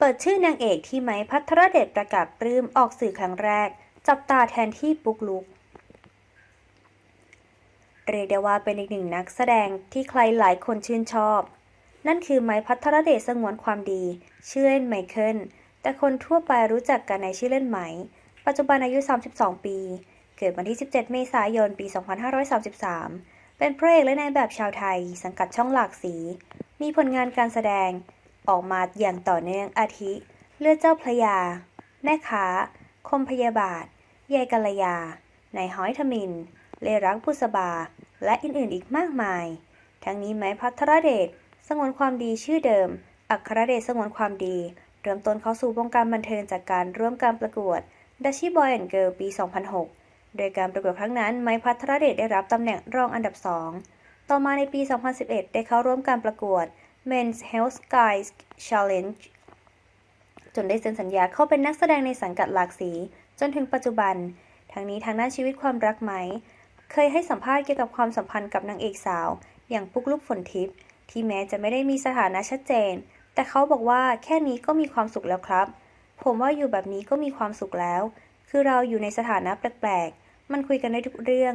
เปิดชื่อนางเอกที่ไม้พัทรเดชประกาศปลื้มออกสื่อครั้งแรก จับตาแทนที่ปุกลุก เรียกได้ว่าเป็นอีกหนึ่งนักแสดงที่ใครหลายคนชื่นชอบ นั่นคือไม้พัทรเดชสงวนความดี ชื่อเล่นไมเคิล แต่คนทั่วไปรู้จักกันในชื่อเล่นไหม ปัจจุบันอายุ 32 ปี เกิดวันที่ 17 เมษายน ปี 2533 เป็นพระเอกและนายแบบชาวไทย สังกัดช่องหลากสี มีผลงานการแสดง ออกมาอย่างต่อเนื่องอาทิ เลือดเจ้าพระยา แม่ค้า คมพยาบาทยายกัลยา นายห้อยทมิน เลรักบุษบา และอื่นๆอีกมากมาย ทั้งนี้แม้พัทรเดชสงวนความดีชื่อเดิม อัครเดชสงวนความดี เริ่มต้นเข้าสู่วงการบันเทิงจากการร่วมการประกวด d a s h i Boy and Girl ปี 2006 โดยการประกวดครั้งนั้น ไม้พัทรเดชได้รับตำแหน่งรองอันดับ 2 ต่อมาในปี 2011 ได้เข้าร่วมการประกวด Men's Health Guys Challenge จนได้เซ็นสัญญาเข้าเป็นนักแสดงในสังกัดหลากสี จนถึงปัจจุบัน ทั้งนี้ทางด้านชีวิตความรักไหม เคยให้สัมภาษณ์เกี่ยวกับความสัมพันธ์กับนางเอกสาว อย่างปุ๊กลุกฝนทิพย์ที่แม้จะไม่ได้มีสถานะชัดเจน แต่เขาบอกว่าแค่นี้ก็มีความสุขแล้วครับ ผมว่าอยู่แบบนี้ก็มีความสุขแล้ว คือเราอยู่ในสถานะแปลกๆ มันคุยกันได้ทุกเรื่อง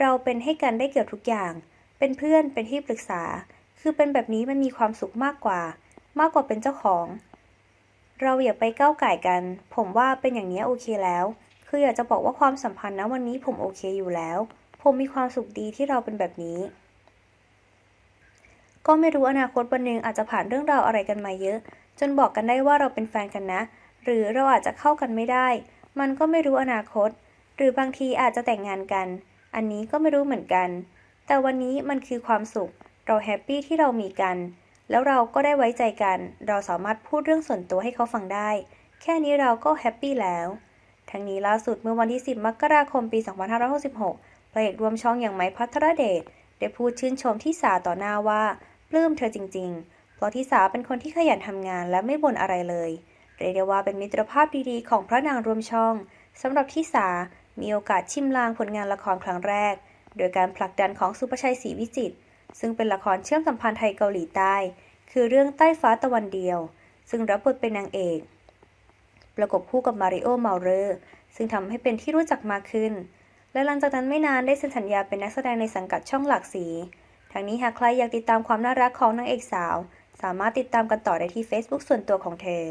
เราเป็นให้กันได้เกือบทุกอย่าง เป็นเพื่อนเป็นที่ปรึกษา คือเป็นแบบนี้มันมีความสุขมากกว่า มากกว่าเป็นเจ้าของ เราอย่าไปก้าวไก่กัน ผมว่าเป็นอย่างนี้โอเคแล้ว คืออยากจะบอกว่าความสัมพันธ์นะวันนี้ผมโอเคอยู่แล้ว ผมมีความสุขดีที่เราเป็นแบบนี้ ก็ไม่รู้อนาคตวันหนึ่งอาจจะผ่านเรื่องราวอะไรกันมาเยอะ จนบอกกันได้ว่าเราเป็นแฟนกันนะ หรือเราอาจจะเข้ากันไม่ได้ มันก็ไม่รู้อนาคต หรือบางทีอาจจะแต่งงานกัน อันนี้ก็ไม่รู้เหมือนกัน แต่วันนี้มันคือความสุข เราแฮปปี้ที่เรามีกัน แล้วเราก็ได้ไว้ใจกัน เราสามารถพูดเรื่องส่วนตัวให้เขาฟังได้ แค่นี้เราก็แฮปปี้แล้ว ทั้งนี้ล่าสุดเมื่อวันที่ 10 มกราคมปี 2566พระเอกรวมช่องอย่างไม้พัทรเดชได้พูดชื่นชมที่สาต่อหน้าว่าปลื้มเธอจริง ๆ เพราะที่สาเป็นคนที่ขยันทำงานและไม่บ่นอะไรเลย เรียกได้ว่าเป็นมิตรภาพดีๆ ของพระนางรวมช่องสำหรับที่สามีโอกาสชิมลางผลงานละครครั้งแรก โดยการผลักดันของสุประชัยศรีวิจิตร ซึ่งเป็นละครเชื่อมสัมพันธ์ไทยเกาหลีใต้ คือเรื่องใต้ฟ้าตะวันเดียว ซึ่งรับบทเป็นนางเอก ประกบคู่กับมาริโอเมาเรอร์ซึ่งทำให้เป็นที่รู้จักมากขึ้น และหลังจากนั้นไม่นานได้เซ็นสัญญาเป็นนักแสดงในสังกัดช่องหลากสีทางนี้หากใครอยากติดตามความน่ารักของนางเอกสาว สามารถติดตามกันต่อได้ที่ Facebook ส่วนตัวของเธอ